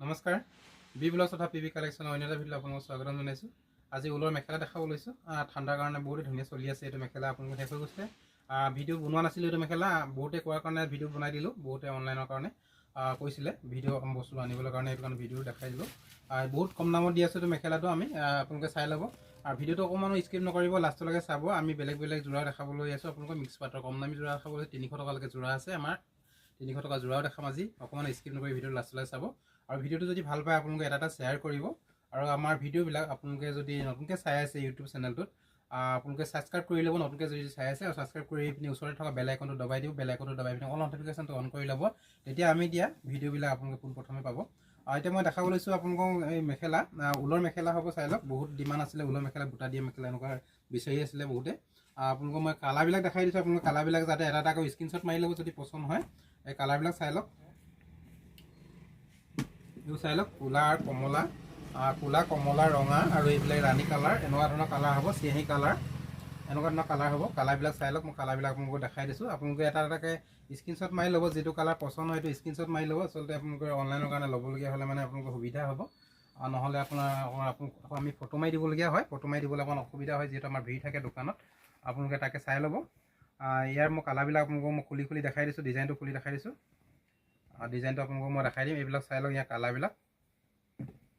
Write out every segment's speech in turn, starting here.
নমস্কাৰ। B blog তথা P B কালেকশ্যনৰ অন্য এটা ভিডিঅ' আপোনালোকক স্বাগতম জনাইছোঁ। আজি ঊলৰ মেখেলা দেখাব লৈছোঁ। ঠাণ্ডাৰ কাৰণে বহুতেই ধুনীয়া চলি আছে এইটো মেখেলা আপোনালোকে শেষ হৈ গৈছে। ভিডিঅ' বনোৱা নাছিলোঁ এইটো মেখেলা। বহুতে কোৱাৰ কাৰণে ভিডিঅ' বনাই দিলোঁ, বহুতে অনলাইনৰ কাৰণে কৈছিলে। ভিডিঅ' বস্তু আনিবলৈ কাৰণে এইটো কাৰণে ভিডিঅ' দেখাই দিলোঁ। বহুত কম দামত দি আছোঁ এইটো মেখেলাটো আমি। আপোনালোকে চাই ল'ব। আৰু ভিডিঅ'টো অকণমানো স্কিপ নকৰিব, লাষ্টলৈকে চাব। আমি বেলেগ বেলেগ যোৰা দেখাবলৈ আছোঁ। আপোনালোকক মিক্স পাটৰ কম দামী যোৰা দেখাবলৈ তিনিশ টকালৈকে যোৰা আছে আমাৰ। তিনিশ টকা যোৰাও দেখাম আজি। অকণমান স্কিপ নকৰি ভিডিঅ'টো লাষ্টলৈ চাব। আৰু ভিডিঅ'টো যদি ভাল পায় আপোনালোকে এটা এটা শ্বেয়াৰ কৰিব। আৰু আমাৰ ভিডিঅ'বিলাক আপোনালোকে যদি নতুনকৈ চাই আছে ইউটিউব চেনেলটোত আপোনালোকে ছাবস্ক্ৰাইব কৰি ল'ব নতুনকৈ যদি চাই আছে আৰু ছাবস্ক্ৰাইব কৰি পিনি ওচৰতে থকা বেল আইকনটো দবাই দিব বেল আইকনটো দবাই পিনি অল নটিফিকেশ্যনটো অন কৰি ল'ব তেতিয়া আমি দিয়া ভিডিঅ'বিলাক আপোনালোকে পোনপ্ৰথমে পাব। আৰু এতিয়া মই দেখাব লৈছোঁ আপোনালোকক এই মেখেলা ঊলৰ মেখেলা হ'ব চাই লওক বহুত ডিমাণ্ড আছিলে ঊলৰ মেখেলা বুটা দিয়া মেখেলা এনেকুৱা বিচাৰি আছিলে বহুতে। আপোনালোকক মই কালাৰবিলাক দেখাই দিছোঁ আপোনালোকে কালাৰবিলাক যাতে এটা এটাকৈ স্ক্ৰীনশ্বট মাৰি ল'ব যদি পচন্দ হয় এই কালাৰবিলাক চাই লওক। এইবোৰ চাই লওক ক'লা আৰু কমলা ক'লা, কমলা, ৰঙা আৰু এইবিলাক ৰাণী কালাৰ এনেকুৱা ধৰণৰ কালাৰ হ'ব চিয়াহী কালাৰ এনেকুৱা ধৰণৰ কালাৰ হ'ব। কালাৰবিলাক চাই লওক, মই কালাৰবিলাক আপোনালোকক দেখাই দিছোঁ। আপোনালোকে এটা এটাকৈ স্ক্ৰীনশ্বট মাৰি ল'ব, যিটো কালাৰ পচন্দ হয় সেইটো স্ক্ৰীনশ্বট মাৰি ল'ব। আচলতে আপোনালোকে অনলাইনৰ কাৰণে ল'বলগীয়া হ'লে মানে আপোনালোকৰ সুবিধা হ'ব। আৰু নহ'লে আপোনাৰ আমি ফটো মাৰি দিবলগীয়া হয়। ফটো মাৰি দিবলৈ অকণমান অসুবিধা হয়, যিহেতু আমাৰ ভিৰ থাকে দোকানত। আপোনালোকে তাকে চাই ল'ব। ইয়াৰ মই কালাৰবিলাক আপোনালোকক মই খুলি খুলি দেখাই দিছোঁ ডিজাইনটো খুলি দেখাই দিছোঁ। ডিজাইনটো আপোনালোকক মই দেখাই দিম। এইবিলাক চাই লওক ইয়াৰ কালাৰবিলাক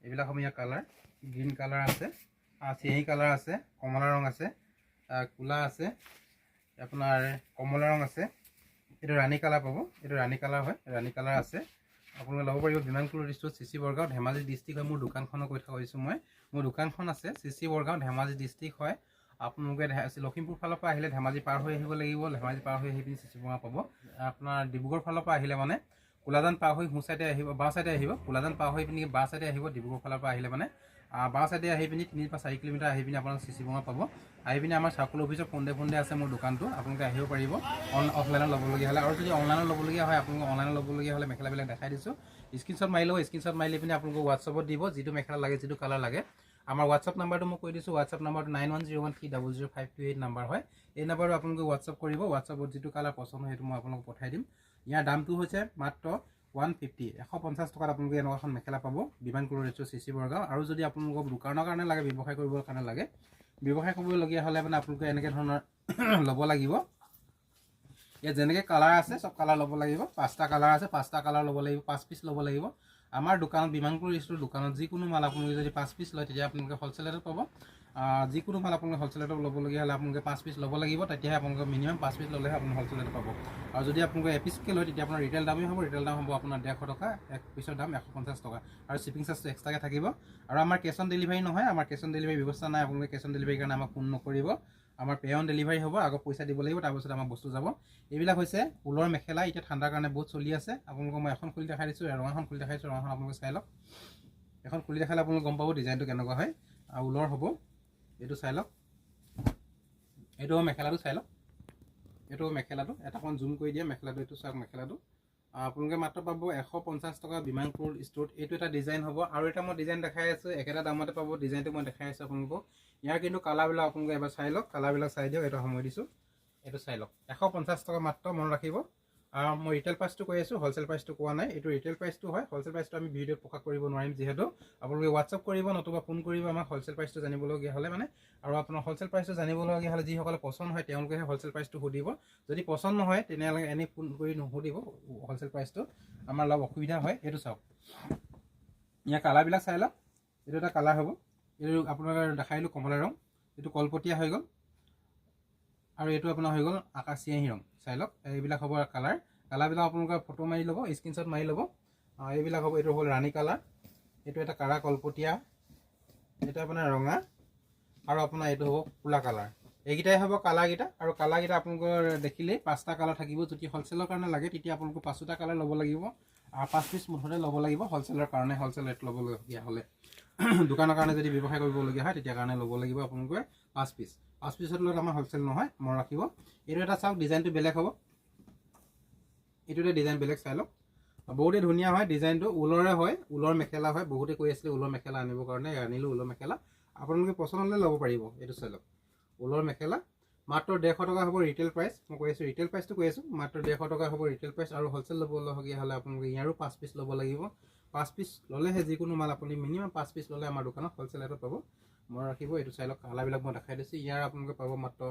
এইবিলাক হ'ব ইয়াৰ কালাৰ গ্ৰীণ কালাৰ আছে চিয়াহী কালাৰ আছে কমলা ৰং আছে ক'লা আছে আপোনাৰ কমলা ৰং আছে। এইটো ৰাণী কালাৰ পাব। এইটো ৰাণী কালাৰ হয় ৰাণী কালাৰ আছে। আপোনালোকে ল'ব পাৰিব Biman cloth store C C Borgaon Dhemaji district হয়। মোৰ দোকানখনৰ কৈ থকা হৈছোঁ মই। মোৰ দোকানখন আছে C C Borgaon Dhemaji district হয়। আপোনালোকে লখিমপুৰ ফালৰ পৰা আহিলে ধেমাজি পাৰ হৈ আহিব লাগিব। ধেমাজি পাৰ হৈ আহি পিনি চি চি বৰগাঁও পাব। আপোনাৰ ডিব্ৰুগড় ফালৰ পৰা আহিলে মানে কোলাজান পাৰ হৈ সোঁ চাইডে আহিব, বাওঁ চাইডে আহিব। কোলাজান পাৰ হৈ পিনি বাওঁ চাইডে আহিব, ডিব্ৰুগড় ফালৰ পৰা আহিলে মানে। বাওঁ চাইডে আহি পিনি তিনি পৰা চাৰি কিলোমিটাৰ আহি পিনি আপোনালোক চি বঙা পাব। আহি পিনি আমাৰ চাৰ্কুল অফিচৰ ফোন ফোনডে আছে মোৰ দোকানটো, আপোনালোকে আহিব পাৰিব। অন, অফলাইনত ল'বলগীয়া হ'লে আৰু যদি অনলাইনত ল'বলগীয়া হয় আপোনালোকে অনলাইনত ল'বলগীয়া হ'লে মেখেলাবিলাক দেখাই দিছোঁ। স্ক্ৰীনশ্বট মাৰি ল'ব, স্ক্ৰীনশ্বট মাৰি পিনি আপোনালোকে হোৱাটছআপত দিব, যিটো মেখেলা লাগে, যিটো কালাৰ লাগে। আমাৰ হোৱাটছআপ নাম্বাৰটো মই কৈ দিছোঁ, হোৱাটছআপ নাম্বাৰটো nine one zero' one three double zero' five two eight number হয়। এই নাম্বাৰটো আপোনালোকে হোৱাটছআপ কৰিব, হোৱাটছআপত যিটো কালাৰ পচন্দ হয় সেইটো মই আপোনালোকক পঠাই দিম। ইয়াৰ দামটো হৈছে মাত্ৰ ওৱান ফিফটি এশ পঞ্চাছ টকাত আপোনালোকে এনেকুৱা এখন মেখেলা পাব বিমান কুৰুৰেছো চি চি বৰগাঁও। আৰু যদি আপোনালোকক দোকানৰ কাৰণে লাগে ব্যৱসায় কৰিবৰ কাৰণে লাগে ব্যৱসায় কৰিবলগীয়া হ'লে মানে আপোনালোকে এনেকৈ ধৰণৰ ল'ব লাগিব। ইয়াত যেনেকৈ কালাৰ আছে চব কালাৰ ল'ব লাগিব। পাঁচটা কালাৰ আছে পাঁচটা কালাৰ ল'ব লাগিব পাঁচ পিচ ল'ব লাগিব। আমাৰ দোকানত বিমানপুৰ ষ্ট'ৰ দোকানত যিকোনো মাল আপোনালোকে যদি পাঁচ পিচ লয় তেতিয়া আপোনালোকে হ'লচেলতে পাব। আহ, যিকোনো মাল আপোনালোকে হ'লচেলতে ল'বলগীয়া হ'লে আপোনালোকে পাঁচ পিচ ল'ব লাগিব, তেতিয়াহে আপোনালোকে মিনিমাম পাঁচ পিচ ল'লেহে আপুনি হ'লচেলতে পাব। আৰু যদি আপোনালোকে এপিচকৈ লয় তেতিয়া আপোনাৰ ৰিটেল দামেই হ'ব ৰিটেল দাম হ'ব আপোনাৰ ডেৰশ টকা, এক পিচৰ দাম এশ পঞ্চাছ টকা। আৰু শ্বিপিং চাৰ্জটো এক্সট্ৰাকৈ থাকিব। আৰু আমাৰ কেছ অন ডেলিভাৰী নহয়, আমাৰ কেছ অন ডেলিভাৰী ব্যৱস্থা নাই, আপোনালোকে কেছ অন ডেলিভাৰীৰ কাৰণে আমাক ফোন নকৰিব। আমাৰ পে' অন ডেলিভাৰী হ'ব, আগত পইচা দিব লাগিব তাৰপিছত আমাৰ বস্তু যাব। এইবিলাক হৈছে ঊলৰ মেখেলা, এতিয়া ঠাণ্ডাৰ কাৰণে বহুত চলি আছে। আপোনালোকক মই এখন খুলি দেখাই দিছোঁ ৰঙাখন খুলি দেখাইছোঁ ৰঙাখন আপোনালোকে চাই লওক। এখন খুলি দেখালে আপোনালোকে গম পাব ডিজাইনটো কেনেকুৱা হয়, আৰু ঊলৰ হ'ব। এইটো চাই লওক। এইটো মেখেলাটো চাই লওক। এইটো মেখেলাটো এটা অকণ জুম কৰি দিয়ে মেখেলাটো এইটো চাওক মেখেলাটো। আপোনালোকে মাত্ৰ পাব এশ পঞ্চাছ টকা বিমান ক্ৰোৰ ষ্ট'ৰত। এইটো এটা ডিজাইন হ'ব। আৰু এটা মই ডিজাইন দেখাই আছোঁ একেটা দামতে পাব। ডিজাইনটো মই দেখাই আছোঁ আপোনালোকক। ইয়াৰ কিন্তু কালাৰবিলাক আপোনালোকে এবাৰ চাই লওক। কালাৰবিলাক চাই দিয়ক এইটো সময় দিছোঁ। এইটো চাই লওক। এশ পঞ্চাছ টকা মাত্ৰ মনত ৰাখিব। মই ৰিটেল প্ৰাইচটো কৈ আছোঁ হ'লচেল প্ৰাইচটো কোৱা নাই। এইটো ৰিটেল প্ৰাইচটো হয় হ'লচেল প্ৰাইচটো আমি ভিডিঅ'ত প্ৰকাশ কৰিব নোৱাৰিম যিহেতু। আপোনালোকে হোৱাটছআপ কৰিব নতুবা ফোন কৰিব আমাক হ'লচেল প্ৰাইচটো জানিবলগীয়া হ'লে মানে। আৰু আপোনাৰ হ'লচেল প্ৰাইচটো জানিবলগীয়া হ'লে যিসকলে পচন্দ হয় তেওঁলোকেহে হ'লচেল প্ৰাইচটো সুধিব। যদি পচন্দ নহয় তেনেহ'লে এনেই ফোন কৰি নুসুধিব হ'লচেল প্ৰাইচটো আমাৰ অলপ অসুবিধা হয় এইটো চাওক। ইয়াৰ কালাৰবিলাক চাই লওক। এইটো এটা কালাৰ হ'ব। এইটো আপোনাক দেখাইলোঁ কমলা ৰং। এইটো কলপতীয়া হৈ গ'ল। আৰু এইটো আপোনাৰ হৈ গ'ল আকাশ চিয়াহী ৰং চাই লওক এইবিলাক হ'ব কালাৰ। কালাৰবিলাক আপোনালোকে ফটো মাৰি ল'ব স্ক্ৰীনশ্বট মাৰি ল'ব। এইবিলাক হ'ব এইটো হ'ল ৰাণী কালাৰ। এইটো এটা কাৰা কলপতীয়া এইটো আপোনাৰ ৰঙা আৰু আপোনাৰ এইটো হ'ব ক'লা কালাৰ। এইকেইটাই হ'ব কালাৰকেইটা আৰু কালাৰকেইটা আপোনালোকৰ দেখিলেই পাঁচটা কালাৰ থাকিব। যদি হ'লচেলৰ কাৰণে লাগে তেতিয়া আপোনালোকে পাঁচটা কালাৰ ল'ব লাগিব। আৰু পাঁচ পিচ মুঠতে ল'ব লাগিব হ'লচেলৰ কাৰণে হ'লচেল ৰেট ল'বলগীয়া হ'লে। দোকানৰ কাৰণে যদি ব্যৱসায় কৰিবলগীয়া হয় তেতিয়া কাৰণে ল'ব লাগিব আপোনালোকে পাঁচ পিচ পাঁচ পিছত লৈ আমাৰ হ'লচেল নহয় মনত ৰাখিব। এইটো এটা চাওক ডিজাইনটো বেলেগ হ'ব। এইটো এটা ডিজাইন বেলেগ চাই লওক বহুতেই ধুনীয়া হয় ডিজাইনটো ঊলৰে হয় ঊলৰ মেখেলা হয়। বহুতে কৈ আছিলে ঊলৰ মেখেলা আনিবৰ কাৰণে আনিলোঁ ঊলৰ মেখেলা। আপোনালোকে পচন্দ হ'লে ল'ব পাৰিব এইটো চাই লওক ঊলৰ মেখেলা মাত্ৰ ডেৰশ টকা হ'ব ৰিটেল প্ৰাইচ মই কৈ আছোঁ ৰিটেল প্ৰাইচটো কৈ আছোঁ মাত্ৰ ডেৰশ টকা হ'ব ৰিটেল প্ৰাইচ আৰু হ'লচেল ল'বলগীয়া হ'লে আপোনালোকে ইয়াৰো পাঁচ পিচ ল'ব লাগিব। পাঁচ পিচ ল'লেহে যিকোনো মাল আপুনি মিনিমাম পাঁচ পিচ ল'লে আমাৰ দোকানত হ'লচেল ৰেটত পাব। মই ৰাখিব এইটো চাই লওক কালাৰবিলাক মই দেখাই দিছোঁ। ইয়াৰ আপোনালোকে পাব মাত্ৰ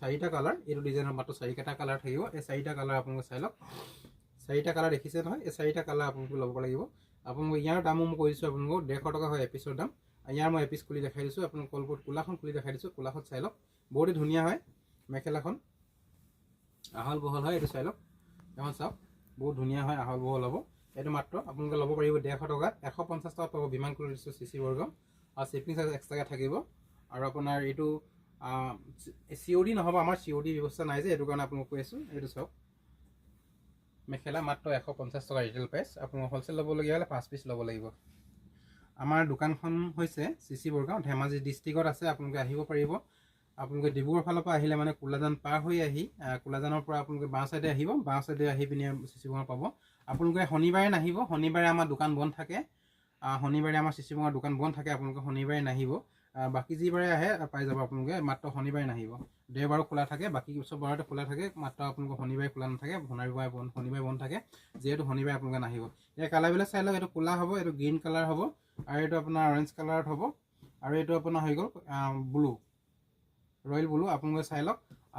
চাৰিটা কালাৰ। এইটো ডিজাইনৰ মাত্ৰ চাৰিটা কালাৰ থাকিব। এই চাৰিটা কালাৰ আপোনালোকে চাই লওক চাৰিটা কালাৰ দেখিছে নহয় এই চাৰিটা কালাৰ আপোনালোকে ল'ব লাগিব। আপোনালোকে ইয়াৰ দামো মই কৈ দিছোঁ আপোনালোকক ডেৰশ টকা হয় এপিছৰ দাম। ইয়াৰ মই এপিচ খুলি দেখাই দিছোঁ আপোনালোক কলপত কোলাখন খুলি দেখাই দিছোঁ। কোলাখন চাই লওক বহুতেই ধুনীয়া হয় মেখেলাখন। আহল বহল হয় এইটো চাই লওক এখন চাওক বহুত ধুনীয়া হয় আহল বহল হ'ব। এইটো মাত্ৰ আপোনালোকে ল'ব পাৰিব ডেৰশ টকাত এশ পঞ্চাছ টকাত পাব বিমান কৰি দিছোঁ চি চি বৰ্গ আৰু শ্বিপিং চাৰ্জ এক্সট্ৰাকৈ থাকিব। আৰু আপোনাৰ এইটো চি অ' ডি নহ'ব আমাৰ চি অ' ডি ব্যৱস্থা নাই যে এইটো কাৰণে আপোনালোক কৈ আছোঁ এইটো চাওক। মেখেলা মাত্ৰ এশ পঞ্চাছ টকা ৰিটেল প্ৰাইচ আপোনালোক হ'লচেল ল'বলগীয়া হ'লে পাঁচ পিচ ল'ব লাগিব। আমাৰ দোকানখন হৈছে চি চি বৰগাঁও ধেমাজি ডিষ্ট্ৰিক্টত আছে আপোনালোকে আহিব পাৰিব। আপোনালোকে ডিব্ৰুগড় ফালৰ পৰা আহিলে মানে কোলাজান পাৰ হৈ আহি কোলাজানৰ পৰা আপোনালোকে বাওঁ চাইডে আহিব বাওঁ চাইডে আহি পিনে চি চি বঙৰ পাব। আপোনালোকে শনিবাৰে নাহিব শনিবাৰে আমাৰ দোকান বন্ধ থাকে। শনিবাৰে আমাৰ চি চি বঙৰ দোকান বন্ধ থাকে আপোনালোকে শনিবাৰে নাহিব। বাকী যি বাৰে আহে পাই যাব আপোনালোকে মাত্ৰ শনিবাৰে নাহিব। দেওবাৰো খোলা থাকে বাকী চব বাৰতে খোলা থাকে মাত্ৰ আপোনালোকৰ শনিবাৰে খোলা নাথাকে শনিবাৰে বন্ধ শনিবাৰে বন্ধ থাকে যিহেতু শনিবাৰে আপোনালোকে নাহিব। ইয়াৰ কালাৰবিলাক চাই লওক এইটো ক'লা হ'ব এইটো গ্ৰীণ কালাৰ হ'ব আৰু এইটো আপোনাৰ অৰেঞ্জ কালাৰত হ'ব আৰু এইটো আপোনাৰ হৈ গ'ল ব্লু ৰয়েল ব্লু আপোনালোকে চাই লওক।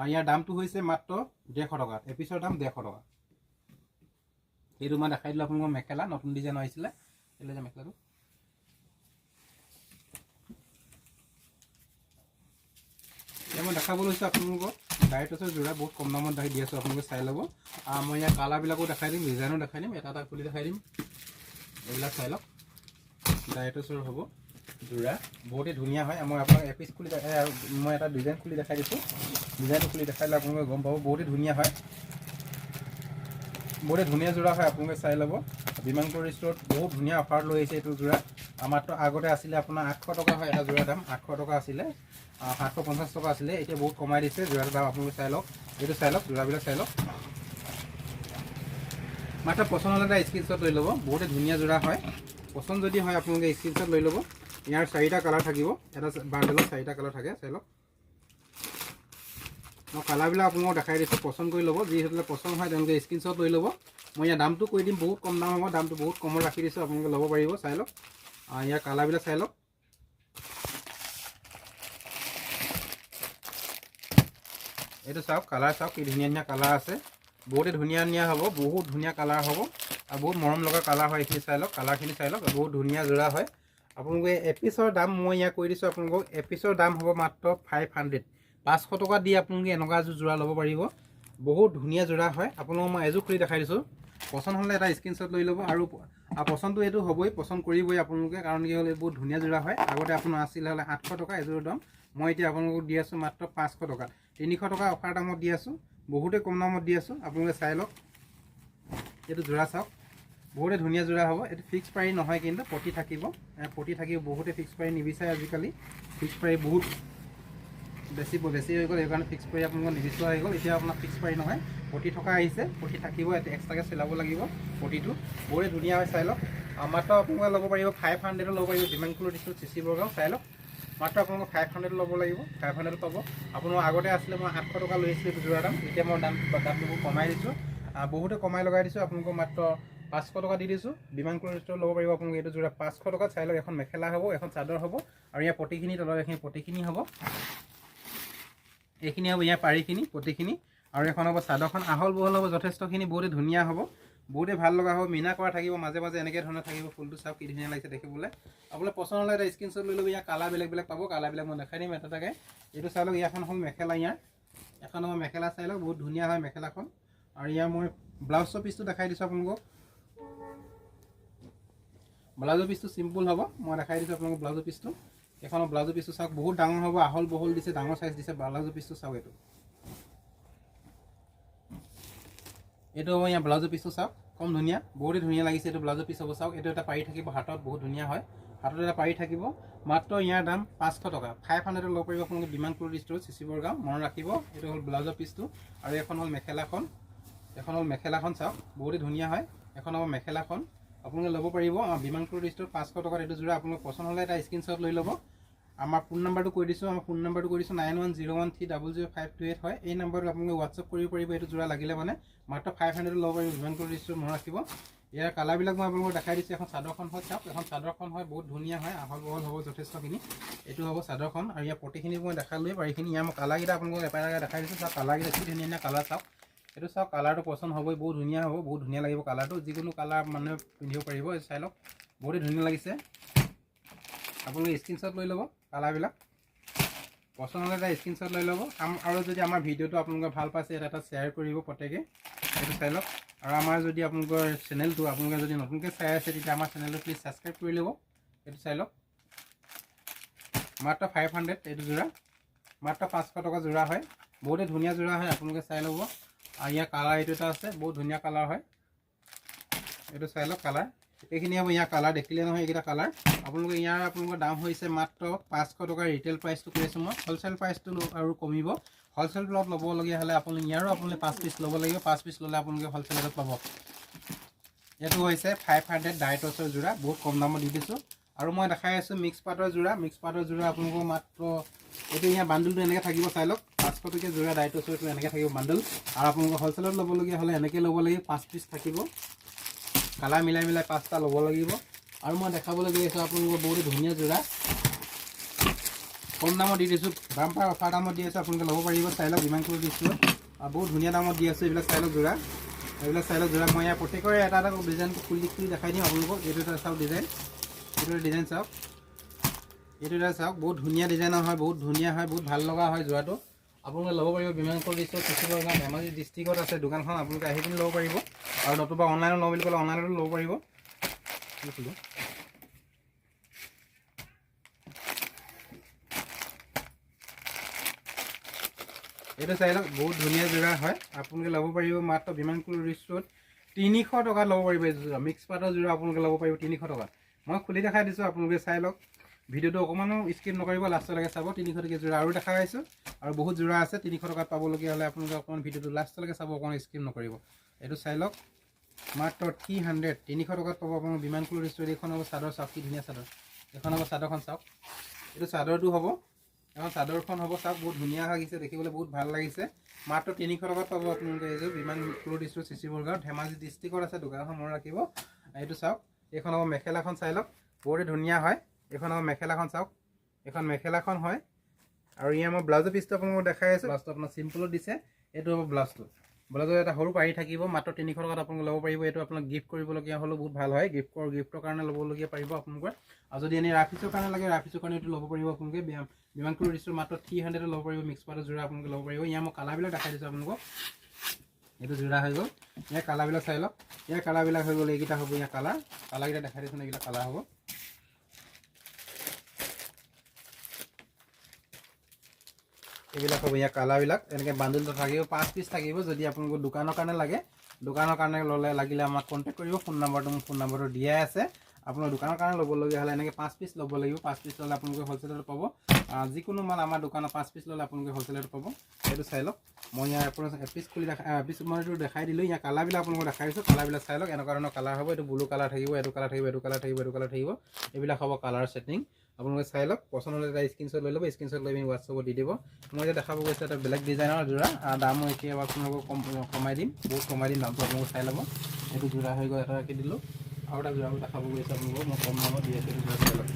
ইয়াৰ দামটো হৈছে মাত্ৰ ডেৰশ টকাত এপিছৰ দাম ডেৰশ টকা। এইটো মই দেখাই দিলোঁ আপোনালোকৰ মেখেলা নতুন ডিজাইন আহিছিলে। মেখেলাটো এতিয়া মই দেখাব লৈছোঁ আপোনালোকক। ডাইৰেক্টছৰ যোৰা বহুত কম দামত দেখাই দি আছোঁ, আপোনালোকে চাই ল'ব। আৰু মই ইয়াৰ কালাৰবিলাকো দেখাই দিম, ডিজাইনো দেখাই দিম এটা এটা খুলি দেখাই দিম। এইবিলাক চাই লওক। ডাইৰেক্টছৰ হ'ব যোৰা বহুতেই ধুনীয়া হয়, মই আপোনাক এপিচ খুলি মই এটা ডিজাইন খুলি দেখাই দিছোঁ। ডিজাইনটো খুলি দেখাই দিলে আপোনালোকে গম পাব, বহুতেই ধুনীয়া হয়। বহুতেই ধুনীয়া যোৰা হয়, আপোনালোকে চাই ল'ব। বিমানপুৰ ষ্ট'ৰত বহুত ধুনীয়া অফাৰ লৈ আহিছে এইটো যোৰা আমাৰতো আগতে আছিলে আপোনাৰ আঠশ টকা হয় এটা যোৰাৰ দাম, আঠশ টকা আছিলে। সাতশ পঞ্চাছ টকা আছিলে, এতিয়া বহুত কমাই দিছে যোৰাটোৰ দাম আপোনালোকে চাই লওক। এইটো চাই লওক যোৰাবিলাক চাই লওক। মাত্ৰ পচন্দ হ'লে এটা স্ক্ৰীনশ্বট লৈ ল'ব, বহুতে ধুনীয়া যোৰা হয়। পচন্দ যদি হয়, আপোনালোকে স্ক্ৰীনশ্বট লৈ ল'ব। ইয়াৰ চাৰিটা কালাৰ থাকিব, এটা বাৰ্ডেলত চাৰিটা কালাৰ থাকে, চাই লওক। মই কালাৰবিলাক আপোনালোকক দেখাই দিছোঁ পচন্দ কৰি ল'ব যিসকলে পচন্দ হয় তেওঁলোকে স্ক্ৰীনশ্বট লৈ ল'ব। মই ইয়াৰ দামটো কৈ দিম বহুত কম দাম হ'ব দামটো বহুত কমত ৰাখি দিছোঁ আপোনালোকে ল'ব পাৰিব চাই লওক। ইয়াৰ কালাৰবিলাক চাই লওক। এইটো চাওক কালাৰ চাওক কি ধুনীয়া ধুনীয়া কালাৰ আছে। বহুতে ধুনীয়া ধুনীয়া হ'ব বহুত ধুনীয়া কালাৰ হ'ব আৰু বহুত মৰম লগা কালাৰ হয় এইখিনি চাই লওক কালাৰখিনি চাই লওক বহুত ধুনীয়া যোৰা হয়। আপোনালোকে এপিছৰ দাম মই ইয়াক কৈ দিছোঁ আপোনালোকক এপিছৰ দাম হ'ব মাত্ৰ ফাইভ হাণ্ড্ৰেড পাঁচশ টকা দি আপোনালোকে এনেকুৱা এযোৰ যোৰা ল'ব পাৰিব। বহুত ধুনীয়া যোৰা হয়। আপোনালোকক মই এযোৰ খুলি দেখাই দিছোঁ। পচন্দ হ'লে এটা স্ক্ৰীনশ্বট লৈ ল'ব আৰু পচন্দটো এইটো হ'বই পচন্দ কৰিবই আপোনালোকে কাৰণ কি হ'লে বহুত ধুনীয়া যোৰা হয়। আগতে আপোনাৰ আছিলে হ'লে আঠশ টকা এযোৰৰ দাম। মই এতিয়া আপোনালোকক দি আছোঁ মাত্ৰ পাঁচশ টকাত তিনিশ টকা অফাৰ দামত দি আছোঁ। বহুতেই কম দামত দি আছোঁ। আপোনালোকে চাই লওক। এইটো যোৰা চাওক। বহুতে ধুনীয়া যোৰা হ'ব। এইটো ফিক্স প্ৰাইচ নহয় কিন্তু পতি থাকিব। পতি থাকিব। বহুতে ফিক্স প্ৰাইচ নিবিচাৰে আজিকালি। ফিক্স প্ৰাইচ বহুত বেছি বেছি হৈ গ'ল, সেইকাৰণে ফিক্স প্ৰাইচ আপোনালোকক নিবিচৰা হৈ গ'ল। এতিয়া আপোনাৰ ফিক্স প্ৰাইচ নহয়। পতি থকা আহিছে পতি থাকিব এক্সট্ৰাকৈ চিলাব লাগিব পতিটো বহুতে ধুনীয়া হয়, চাই লওক। মাত্ৰ আপোনালোকে ল'ব পাৰিব ফাইভ হাণ্ড্ৰেডত ল'ব পাৰিব। যিমান কিলো দিছোঁ চি চি বৰগাঁও চাই লওক। মাত্ৰ আপোনালোকক ফাইভ হাণ্ড্ৰেড ল'ব লাগিব। ফাইভ হাণ্ড্ৰেড পাব। আপোনালোকৰ আগতে আছিলে, মই সাতশ টকা লৈ আহিছিলোঁ এইটো যোৰাৰ দাম এতিয়া মই দাম দামটো কমাই দিছোঁ। বহুতে কমাই লগাই দিছোঁ। আপোনালোকক মাত্ৰ পাঁচশো টকা দি দিছোঁ। বিমান ষ্ট'ৰ ল'ব পাৰিব আপোনালোকে এইটো যোৰা পাঁচশো টকাত চাই লওক, এখন মেখেলা হ'ব, এখন চাদৰ হ'ব। আৰু ইয়াৰ পতিখিনি তলৰ এইখিনি পতিখিনি হ'ব। এইখিনি হ'ব, ইয়াৰ পাৰিখিনি পতিখিনি আৰু এখন হ'ব চাদৰখন। আহল বহল হ'ব, যথেষ্টখিনি। বহুতে ধুনীয়া হ'ব। বহুতে ভালো লগা হ'ব। মীনা কৰা থাকিব, মাজে মাজে এনেকৈ ধৰণৰ থাকিব। ফুলটো চাওক, কি ধুনীয়া লাগিছে দেখিবলৈ। আপোনালোকে পচন্দ হ'লে এটা স্ক্ৰীনশ্বট লৈ ল'ব। ইয়াৰ কালাৰ বেলেগ বেলেগ পাব। কালাৰবিলাক মই দেখাই দিম এটা এটাকৈ। এইটো চাই লওক, ইয়াৰখন হ'ল মেখেলা ইয়াৰ। এখন হ'ব মেখেলা চাই লওক। বহুত ধুনীয়া হয় মেখেলাখন। আৰু ইয়াৰ মই ব্লাউজৰ পিচটো দেখাই দিছোঁ আপোনালোকক। ব্লাউজৰ পিচটো চিম্পুল হ'ব। মই দেখাই দিছোঁ আপোনালোকক ব্লাউজৰ পিচটো এইখনৰ ব্লাউজৰ পিচটো চাওক বহুত ডাঙৰ হ'ব আহল বহল দিছে ডাঙৰ চাইজ দিছে ব্লাউজৰ পিচটো চাওক এইটো। এইটো হ'ব ইয়াৰ ব্লাউজৰ পিচটো চাওক কম ধুনীয়া বহুতেই ধুনীয়া লাগিছে এইটো ব্লাউজৰ পিচ হ'ব চাওক। এইটো এটা পাৰি থাকিব হাতত বহুত ধুনীয়া হয়। হাতত এটা পাৰি থাকিব মাত্ৰ ইয়াৰ দাম পাঁচশ টকা। ফাইভ হাণ্ড্ৰেডত ল'ব পাৰিব আপোনালোকে Biman cloth store C C Borgaon মনত ৰাখিব এইটো হ'ল ব্লাউজৰ পিচটো আৰু এখন হ'ল মেখেলাখন এখন হ'ল মেখেলাখন চাওক বহুতেই ধুনীয়া হয়। এখন হ'ব মেখেলাখন। আপোনালোকে ল'ব পাৰিব বিমান ক্লথ ষ্ট'ৰ পাঁচশ টকাত এইটো যোৰা আপোনালোক পচন্দ হ'লে এটা স্ক্ৰীনশ্বট লৈ ল'ব। আমাৰ ফোন নাম্বাৰটো কৈ দিছোঁ আমাৰ ফোন নাম্বাৰটো কৈ দিছোঁ nine one zero' one three double zero' five two eight হয়। এই নাম্বাৰটো আপোনালোকে হোৱাটছআপ কৰিব পাৰিব এইটো যোৰা লাগিলে মানে। মাত্ৰ ফাইভ হাণ্ড্ৰেড ল'ব পাৰিব বিমান ক্লথ ষ্ট'ৰ মনত ৰাখিব। ইয়াৰ কালাৰবিলাক মই আপোনালোকক দেখাই দিছোঁ এখন চাদৰখন হয় চাওক এখন চাদৰখন হয় বহুত ধুনীয়া হয় আহল বহল হ'ব যথেষ্টখিনি। এইটো হ'ব চাদৰখন আৰু ইয়াৰ প্ৰতিখিনি মই দেখালোৱে বাৰু এইখিনি ইয়াৰ মই কালাৰকেইটা আপোনালোকক এপাই এপাই দেখাই দিছোঁ চাওক কালাৰকেইটা কি ধুনীয়া ধুনীয়া কালাৰ চাওক। এইটো চাওক কালাৰটো পচন্দ হ'বই বহুত ধুনীয়া হ'ব বহুত ধুনীয়া লাগিব কালাৰটো যিকোনো কালাৰ মানুহে পিন্ধিব পাৰিব চাই লওক বহুতেই ধুনীয়া লাগিছে। আপোনালোকে স্ক্ৰীনশ্বট লৈ ল'ব। কালাৰবিলাক পচন্দ হ'লে এটা স্ক্ৰীনশ্বট লৈ ল'ব। আৰু যদি আমাৰ ভিডিঅ'টো আপোনালোকে ভালো পাইছে এটা এটা শ্বেয়াৰ কৰিব প্ৰত্যেকে, সেইটো চাই লওক। আৰু আমাৰ যদি আপোনালোকৰ চেনেলটো আপোনালোকে যদি নতুনকৈ চাই আছে, তেতিয়া আমাৰ চেনেলটো প্লিজ ছাবস্ক্ৰাইব কৰি ল'ব। এইটো চাই লওক। মাত্ৰ ফাইভ হাণ্ড্ৰেড এইটো যোৰা মাত্ৰ পাঁচশো টকা যোৰা হয়। বহুতেই ধুনীয়া যোৰা হয়, আপোনালোকে চাই ল'ব। আৰু ইয়াৰ কালাৰ এইটো এটা আছে, বহুত ধুনীয়া কালাৰ হয়। এইটো চাই লওক কালাৰ এইখিনি হ'ব ইয়াৰ কালাৰ দেখিলে নহয় এইকেইটা কালাৰ আপোনালোকে ইয়াৰ আপোনালোকৰ দাম হৈছে মাত্ৰ পাঁচশো টকাৰ ৰিটেইল প্ৰাইচটো কৈ আছোঁ মই। হ'লচেল প্ৰাইচটো আৰু কমিব। হ'লচেল প্লট ল'বলগীয়া হ'লে আপুনি, ইয়াৰো আপুনি পাঁচ পিচ ল'ব লাগিব। পাঁচ পিচ ল'লে আপোনালোকে হ'লচেলত পাব। এইটো হৈছে ফাইভ হাণ্ড্ৰেড ডাইটছৰ যোৰা। বহুত কম দামত দি দিছোঁ। আৰু মই দেখাই আছোঁ মিক্স পাটৰ যোৰা। মিক্স পাটৰ যোৰা আপোনালোকৰ মাত্ৰ, এইটো ইয়াৰ বাণ্ডলটো এনেকৈ থাকিব, চাই লওক। পাঁচশো টকীয়া যোৰা ডাইটছৰটো এনেকৈ থাকিব বাণ্ডল আৰু আপোনালোকে হ'লচেলত ল'বলগীয়া হ'লে এনেকৈ ল'ব লাগিব, পাঁচ পিচ থাকিব। কালাৰ মিলাই মিলাই পাঁচটা ল'ব লাগিব। আৰু মই দেখাবলৈ গৈ আছোঁ আপোনালোকৰ বহুত ধুনীয়া যোৰা। কম দামত দি দিছোঁ। বাম্পাৰ অফাৰ দামত দি আছোঁ। আপোনালোকে ল'ব পাৰিব চাই লওক যিমান কৰি দিছোঁ। আৰু বহুত ধুনীয়া দামত দি আছোঁ এইবিলাক চাই লওক যোৰা। এইবিলাক চাই লওক যোৰা মই ইয়াৰ প্ৰত্যেকৰে এটা এটা ডিজাইনটো খুলি খুলি দেখাই দিম আপোনালোকক। এইটো এটা চাওক ডিজাইন এইটো এটা ডিজাইন চাওক। এইটো এটা চাওক। বহুত ধুনীয়া ডিজাইনৰ হয়, বহুত ধুনীয়া হয়, বহুত ভালো লগা হয় যোৰাটো। আপোনালোকে ল'ব পাৰিব বিমানকল ডিষ্ট্ৰিক্ট চিচিবৰ গাঁও ধেমাজি ডিষ্ট্ৰিক্টত আছে, দোকানখন আপোনালোকে আহি পিনি ল'ব পাৰিব। আৰু নতুবা অনলাইনত লওঁ বুলি ক'লে অনলাইনতো ল'ব পাৰিব। এইটো চাই লওক বহুত ধুনীয়া যোৰা হয়। আপোনালোকে ল'ব পাৰিব মাত্ৰ বিমানকুল ৰিষ্টত তিনিশ টকাত ল'ব পাৰিব এইটো যোৰা মিক্স পাটৰ যোৰা আপোনালোকে ল'ব পাৰিব তিনিশ টকাত। মই খুলি দেখাই দিছোঁ, আপোনালোকে চাই লওক। ভিডিঅ'টো অকণমানো স্কিপ নকৰিব, লাষ্টলৈকে চাব তিনিশ টকীয়া যোৰা আৰু দেখা পাইছোঁ, আৰু বহুত যোৰা আছে, তিনিশ টকাত পাবলগীয়া হ'লে আপোনালোকে অকণমান ভিডিঅ'টো লাষ্টলৈকে চাব অকণমান স্কিপ নকৰিব। এইটো চাই লওক, মাত্ৰ থ্ৰী হাণ্ড্ৰেড তিনিশ টকাত পাব আপোনাৰ বিমানকুল ৰেষ্টুৰেণ্ট এইখন হ'ব চাদৰ, চাওক, কি ধুনীয়া চাদৰ। এইখন হ'ব চাদৰখন চাওক। এইটো চাদৰটো হ'ব এখন চাদৰখন হ'ব চাওক, বহুত ধুনীয়া লাগিছে, দেখিবলৈ বহুত ভালো লাগিছে। মাত্ৰ তিনিশ টকাত পাব আপোনালোকে এইযোৰ বিমানকুল district C C Borgaon Dhemaji ডিষ্ট্ৰিক্টত আছে, দোকানখন মনত ৰাখিব। এইটো চাওক, এইখন হ'ব মেখেলাখন চাই লওক বহুতেই ধুনীয়া হয়। এইখন হ'ব মেখেলাখন চাওক। এইখন মেখেলাখন হয়। ইয়াৰ মই ব্লাউজৰ পিচটো আপোনালোকক দেখাই আছোঁ। ব্লাউজটো আপোনাৰ চিম্পলত দিছে। এইটো হ'ব ব্লাউজটো ব্লাউজৰ এটা সৰু পাৰি থাকিব মাত্ৰ তিনিশ টকাত আপোনালোকে ল'ব পাৰিব। এইটো আপোনাক গিফ্ট কৰিবলগীয়া হ'লেও বহুত ভাল হয়। গিফ্টৰ গিফ্টৰ কাৰণে ল'বলগীয়া পাৰিব আপোনালোকে। আৰু যদি এনেই ৰাফিচৰ কাৰণে লাগে ৰাফিচৰ কাৰণে এইটো ল'ব পাৰিব বিয়া- বিমানকুল ৰিষ্টৰ মাত্ৰ থ্ৰী হাণ্ড্ৰেডত ল'ব পাৰিব। মিক্স পাটৰ যোৰা আপোনালোকে ল'ব পাৰিব। ইয়াৰ মই কালাৰবিলাক দেখাই দিছোঁ আপোনালোকক। এইটো যোৰা হৈ গ'ল। ইয়াৰ কালাৰবিলাক চাই লওক। ইয়াৰ কালাৰবিলাক হৈ গ'ল। এইকেইটা হ'ব ইয়াৰ কালাৰ। কালাৰকেইটা দেখাই দিছোঁ এইকেইটা কালাৰ হ'ব। এইবিলাক হ'ব, ইয়াৰ কালাৰবিলাক। এনেকৈ বান্দুলটো থাকিব, পাঁচ পিচ থাকিব, যদি আপোনালোকৰ দোকানৰ কাৰণে লাগে। দোকানৰ কাৰণে ল'লে, লাগিলে আমাক কণ্টেক্ট কৰিব ফোন নাম্বাৰটো মোৰ ফোন নাম্বাৰটো দিয়াই আছে। আপোনাৰ দোকানৰ কাৰণে ল'বলগীয়া হ'লে এনেকৈ পাঁচ পিচ ল'ব লাগিব। পাঁচ পিচ ল'লে আপোনালোকে হ'লচেলত পাব। যিকোনো মাল আমাৰ দোকানত পাঁচ পিচ ল'লে আপোনালোকে হ'লচেলত পাব। এইটো চাই লওক। মই ইয়াৰ আপোনাৰ এপিচ খুলি দেখা এপিচ মই এইটো দেখাই দিলোঁ। ইয়াৰ কালাৰবিলাক আপোনালোকক দেখাই দিছোঁ। কালাৰবিলাক চাই লওক। এনেকুৱা ধৰণৰ কালাৰ হ'ব। এইটো ব্লু কালাৰ থাকিব, এইটো কালাৰ থাকিব, এইটো কালাৰ থাকিব, এইটো কালাৰ থাকিব। এইবিলাক হ'ব কালাৰ ছেটিং আপোনালোকে চাই লওক। পচন্দ হ'লে এটা স্ক্ৰীনশ্বট লৈ ল'ব স্ক্ৰীনশ্বট লৈ পিনি হোৱাটছআপত দি দিব। মই এতিয়া দেখাব গৈছোঁ এটা বেলেগ ডিজাইনৰ যোৰা। দামো এতিয়া আপোনালোকক কম, কমাই দিম। বহুত কমাই দিম, দামটো আপোনালোকে চাই ল'ব। এইটো যোৰা হৈ গ'ল এটা ৰাখি দিলোঁ। আৰু এটা যোৰা দেখাব গৈছোঁ আপোনালোকক, মই কম দামত দি আছোঁ যোৰা চাই লওক।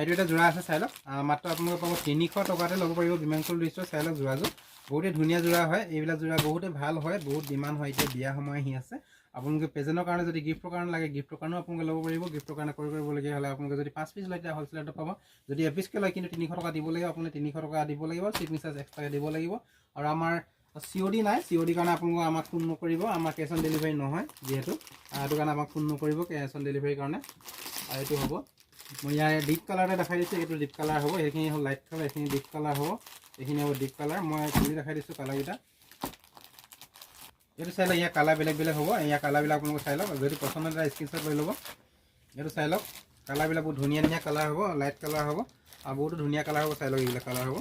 এইটো এটা যোৰা আছে, চাই লওক। মাত্ৰ আপোনালোকে পাব তিনিশ টকাতে ল'ব পাৰিব বিমানকুল দৃশ্য, চাই লওক যোৰাযোৰ। বহুতেই ধুনীয়া যোৰা হয়। এইবিলাক যোৰা বহুতেই ভালো হয়, বহুত ডিমাণ্ড হয়। এতিয়া বিয়া সময় আহি আছে। আপোনালোকে প্ৰেজেণ্টৰ কাৰণে যদি গিফ্টৰ কাৰণে লাগে গিফ্টৰ কাৰণেও আপোনালোকে ল'ব পাৰিব। গিফ্টৰ কাৰণে ক্ৰয় কৰিবলগীয়া হ'লে আপোনালোকে যদি পাঁচ পিচ লয়, তেতিয়া হ'লচেলতে পাব। যদি এপিচকৈ লয়, কিন্তু তিনিশ টকা দিব লাগিব, আপুনি তিনিশ টকা দিব লাগিব শ্বিপিং চাৰ্জ এক্সট্ৰাকৈ দিব লাগিব। আৰু আমাৰ চি অ' ডি নাই চি অ' ডিৰ কাৰণে আপোনালোকে আমাক ফোন নকৰিব, আমাৰ কেছ অন ডেলিভাৰী নহয়, যিহেতু। সেইটো কাৰণে আমাক ফোন নকৰিব কেছ অন ডেলিভাৰীৰ কাৰণে। আৰু এইটো হ'ব। মই ইয়াৰ ডিপ কালাৰতে দেখাই দিছোঁ, এইটো ডিপ কালাৰ হ'ব। এইখিনি হ'ল লাইট কালাৰ এইখিনি ডিপ কালাৰ হ'ব। এইখিনি হ'ব ডিপ কালাৰ মই খুলি দেখাই দিছোঁ কালাৰকেইটা এইটো চাই লওক, ইয়াৰ কালাৰ বেলেগ বেলেগ হ'ব। ইয়াৰ কালাৰবিলাক আপোনালোকে চাই লওক। যদি পচন্দ এটা স্ক্ৰীনশ্বট লৈ ল'ব। এইটো চাই লওক। কালাৰবিলাক বহুত ধুনীয়া ধুনীয়া কালাৰ হ'ব লাইট কালাৰ হ'ব। আৰু বহুতো ধুনীয়া কালাৰ হ'ব, চাই লওক এইবিলাক কালাৰ হ'ব।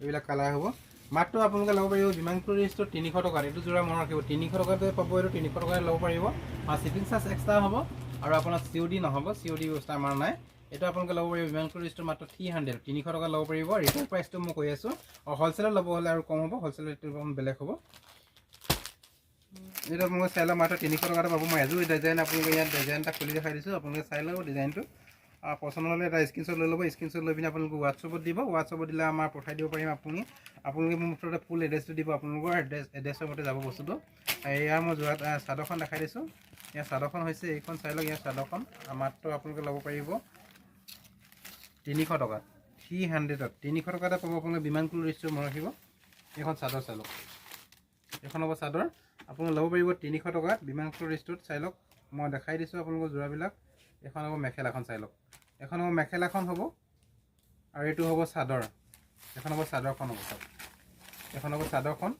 এইবিলাক কালাৰ হ'ব। মাত্ৰ আপোনালোকে ল'ব পাৰিব বিমানকুল ৰিষ্টত তিনিশ টকাত। এইটো যোৰা মনত ৰাখিব। তিনিশ টকাতে পাব, এইটো তিনিশ টকাতে ল'ব পাৰিব। আৰু শ্বিপিং চাৰ্জ এক্সট্ৰা হ'ব। আৰু আপোনাৰ চি ডি নহ'ব। চি ডি ব্যৱস্থা আমাৰ নাই। এইটো আপোনালোকে ল'ব পাৰিব বিমানকুল ৰিষ্টত মাত্ৰ থ্ৰী হাণ্ড্ৰেড তিনিশ টকা ল'ব পাৰিব। ৰিটেল প্ৰাইচটো মই কৈ আছোঁ। আৰু হ'লচেলত ল'ব হ'লে আৰু কম হ'ব। হ'লচেলত এইটো অকণ বেলেগ হ'ব। এইটো আপোনালোকে চাই লওক, মাত্ৰ তিনিশ টকাতে পাব। মই এযোৰ ডিজাইন আপোনালোকে ইয়াত ডিজাইন এটা খুলি দেখাই দিছোঁ। আপোনালোকে চাই ল'ব ডিজাইনটো পচন্দ হ'লে এটা স্ক্ৰীনশ্বট লৈ ল'ব। স্ক্ৰীনশ্বট লৈ পিনে আপোনালোকে হোৱাটছআপত দিব। হোৱাটছআপত দিলে আমাৰ পঠাই দিব পাৰিম আপুনি। আপোনালোকে মোৰ মুঠতে ফুল এড্ৰেছটো দিব। আপোনালোকৰ এড্ৰেছ এড্ৰেছৰ মতে যাব বস্তুটো। এয়া মই যোৱাত চাদৰখন দেখাই দিছোঁ। ইয়াৰ চাদৰখন হৈছে এইখন। চাই লওক ইয়াৰ চাদৰখন। মাত্ৰ আপোনালোকে ল'ব পাৰিব তিনিশ টকাত। থ্ৰী হাণ্ড্ৰেডত। তিনিশ টকাতে পাব আপোনালোকে। বিমান কুল ৰিষ্টৰ মনত ৰাখিব এইখন চাদৰ চাই লওক। এইখন হ'ব চাদৰ। আপোনালোকে ল'ব পাৰিব তিনিশ টকাত কুল ৰিষ্টত চাই লওক। মই দেখাই দিছোঁ আপোনালোকৰ যোৰাবিলাক। এখন হ'ব মেখেলাখন চাই লওক। এখন হ'ব মেখেলাখন হ'ব আৰু এইটো হ'ব চাদৰ। এখন হ'ব চাদৰখন হ'ব চাওক। এখন হ'ব চাদৰখন।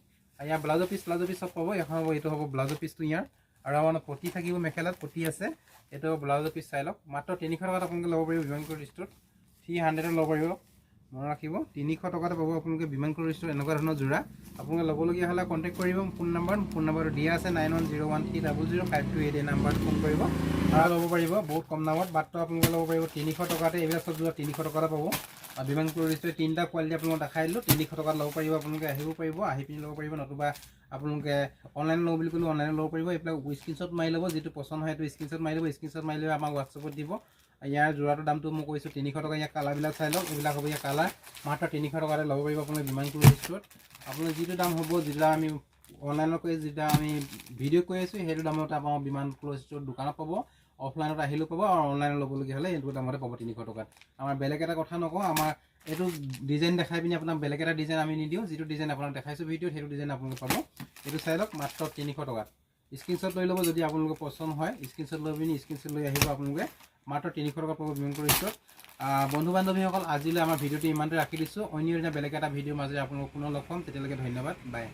আৰু ইয়াৰ ব্লাউজৰ পিচ ব্লাউজৰ পিচ চব পাব। এখন হ'ব এইটো হ'ব ব্লাউজৰ পিচটো ইয়াৰ। আৰু আমাৰ পতি থাকিব মেখেলাত পতি আছে। এইটো হ'ব ব্লাউজৰ পিচ চাই লওক। মাত্ৰ তিনিশ টকাত আপোনালোকে ল'ব পাৰিব কুল ৰিষ্টত থ্ৰী হাণ্ড্ৰেডত ল'ব পাৰিব। মনত ৰাখিব। তিনিশ টকাতে পাব আপোনালোকে বিমান কুল ৰিষ্টত এনেকুৱা ধৰণৰ যোৰা আপোনালোকে ল'বলগীয়া হ'লে কণ্টেক্ট কৰিব ফোন নম্বৰ, ফোন নম্বৰটো দিয়া আছে nine one zero' one three double zero' five two eight এই নাম্বাৰটো ফোন কৰিব। আৰু ল'ব পাৰিব, বহুত কম দামত মাত্ৰ আপোনালোকে ল'ব পাৰিব তিনিশ টকাতে, এইবিলাক চব যোৰা তিনিশ টকাতে পাব। আৰু বিমান কুল ৰিষ্টৰ তিনিটা কোৱালিটি আপোনালোকক দেখাই দিলোঁ। তিনিশ টকাত ল'ব পাৰিব, আপোনালোকে আহিব পাৰিব, আহি পিনি ল'ব পাৰিব, নতুবা আপোনালোকে অনলাইন ল'ব বুলি ক'লেও অনলাইন ল'ব পাৰিব। এইবিলাক স্ক্ৰীনশ্বট মাৰি ল'ব, যিটো পচন্দ হয় সেইটো স্ক্ৰীনশ্বট মাৰি ল'ব। স্ক্ৰীনশ্বট মাৰি লৈ আমাক হোৱাটছএপত দিব। ইয়াৰ যোৰাটোৰ দামটো মই কৈছোঁ তিনিশ টকা, ইয়াৰ কালাৰবিলাক চাই লওক, এইবিলাক হ'ব ইয়াৰ কালাৰ। মাত্ৰ তিনিশ টকাতে ল'ব পাৰিব আপোনালোকে বিমান কুল ৰিষ্টত আপোনাৰ যিটো দাম হ'ব, যিটো আমি অনলাইনত কৰি, যিটো আমি ভিডিঅ' কৰি আছোঁ, সেইটো দামতে আপোনাৰ বিমান কুল ৰিষ্টত দোকানত পাব, অফলাইনত আহিলেও পাব আৰু অনলাইনত ল'বলগীয়া হ'লে এইটো দামতে পাব তিনিশ টকাত। আমাৰ বেলেগ এটা কথা নকওঁ, আমাৰ এইটো ডিজাইন দেখাই পিনি আপোনাক বেলেগ এটা ডিজাইন আমি নিদিওঁ, যিটো ডিজাইন আপোনাক দেখাইছোঁ ভিডিঅ'ত, সেইটো ডিজাইন আপোনালোকে পাব। এইটো চাই লওক, মাত্ৰ তিনিশ টকাত। স্ক্ৰীনশ্বট লৈ ল'ব যদি আপোনালোকৰ পচন্দ হয়, স্ক্ৰীনশ্বট লৈ পিনি স্ক্ৰীনশ্বট লৈ আহিব আপোনালোকে। মাত্ৰ তিনিশ টকা পাব বিমন কৰিছোঁ। বন্ধু বান্ধৱীসকল আজিলৈ আমাৰ ভিডিঅ'টো ইমানতে ৰাখি দিছোঁ। অন্য এদিনা বেলেগ এটা ভিডিঅ'ৰ মাজেৰে আপোনালোকক পুনৰ লগ পাম। তেতিয়ালৈকে ধন্যবাদ। বাই।